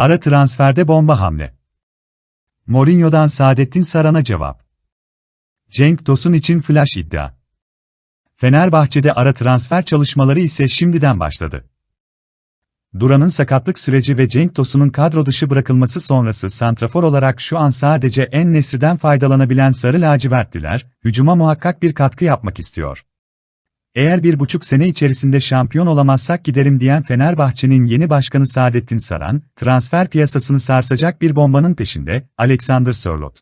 Ara transferde bomba hamle. Mourinho'dan Saadettin Saran'a cevap. Cenk Tosun için flash iddia. Fenerbahçe'de ara transfer çalışmaları ise şimdiden başladı. Duran'ın sakatlık süreci ve Cenk Tosun'un kadro dışı bırakılması sonrası santrafor olarak şu an sadece en nesriden faydalanabilen Sarı Lacivertliler, hücuma muhakkak bir katkı yapmak istiyor. Eğer bir buçuk sene içerisinde şampiyon olamazsak giderim diyen Fenerbahçe'nin yeni başkanı Saadettin Saran, transfer piyasasını sarsacak bir bombanın peşinde, Alexander Sörloth.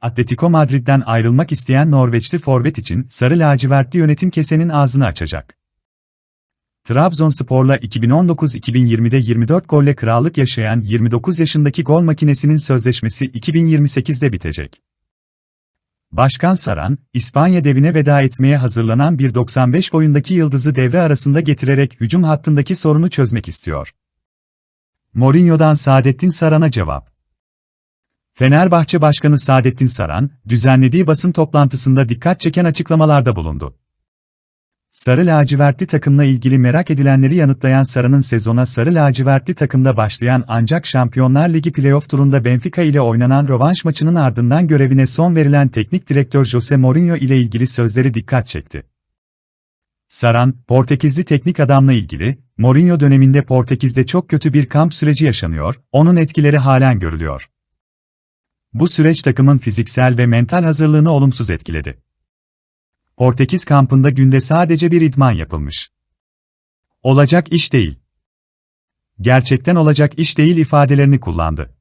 Atletico Madrid'den ayrılmak isteyen Norveçli forvet için sarı lacivertli yönetim kesenin ağzını açacak. Trabzonspor'la 2019-2020'de 24 golle krallık yaşayan 29 yaşındaki gol makinesinin sözleşmesi 2028'de bitecek. Başkan Saran, İspanya devine veda etmeye hazırlanan bir 95 boyundaki yıldızı devre arasında getirerek hücum hattındaki sorunu çözmek istiyor. Mourinho'dan Saadettin Saran'a cevap. Fenerbahçe Başkanı Saadettin Saran, düzenlediği basın toplantısında dikkat çeken açıklamalarda bulundu. Sarı lacivertli takımla ilgili merak edilenleri yanıtlayan Saran'ın sezona sarı lacivertli takımda başlayan ancak Şampiyonlar Ligi playoff turunda Benfica ile oynanan rövanş maçının ardından görevine son verilen teknik direktör Jose Mourinho ile ilgili sözleri dikkat çekti. Saran, Portekizli teknik adamla ilgili, Mourinho döneminde Portekiz'de çok kötü bir kamp süreci yaşanıyor, onun etkileri halen görülüyor. Bu süreç takımın fiziksel ve mental hazırlığını olumsuz etkiledi. Portekiz kampında günde sadece bir idman yapılmış. Olacak iş değil. Gerçekten olacak iş değil ifadelerini kullandı.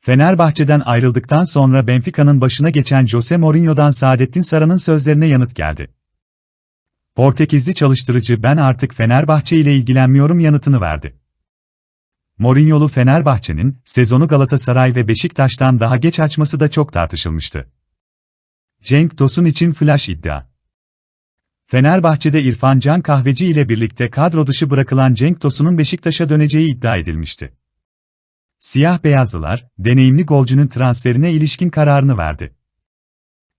Fenerbahçe'den ayrıldıktan sonra Benfica'nın başına geçen Jose Mourinho'dan Saadettin Saran'ın sözlerine yanıt geldi. Portekizli çalıştırıcı ben artık Fenerbahçe ile ilgilenmiyorum yanıtını verdi. Mourinho'lu Fenerbahçe'nin sezonu Galatasaray ve Beşiktaş'tan daha geç açması da çok tartışılmıştı. Cenk Tosun için flash iddia. Fenerbahçe'de İrfan Can Kahveci ile birlikte kadro dışı bırakılan Cenk Tosun'un Beşiktaş'a döneceği iddia edilmişti. Siyah beyazlılar, deneyimli golcünün transferine ilişkin kararını verdi.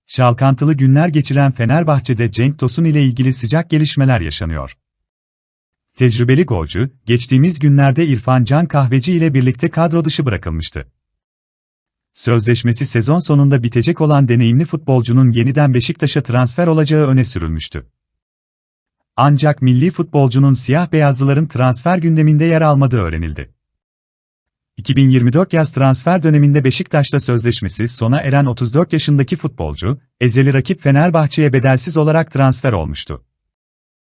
Şalkantılı günler geçiren Fenerbahçe'de Cenk Tosun ile ilgili sıcak gelişmeler yaşanıyor. Tecrübeli golcü, geçtiğimiz günlerde İrfan Can Kahveci ile birlikte kadro dışı bırakılmıştı. Sözleşmesi sezon sonunda bitecek olan deneyimli futbolcunun yeniden Beşiktaş'a transfer olacağı öne sürülmüştü. Ancak milli futbolcunun siyah beyazlıların transfer gündeminde yer almadığı öğrenildi. 2024 yaz transfer döneminde Beşiktaş'ta sözleşmesi sona eren 34 yaşındaki futbolcu, ezeli rakip Fenerbahçe'ye bedelsiz olarak transfer olmuştu.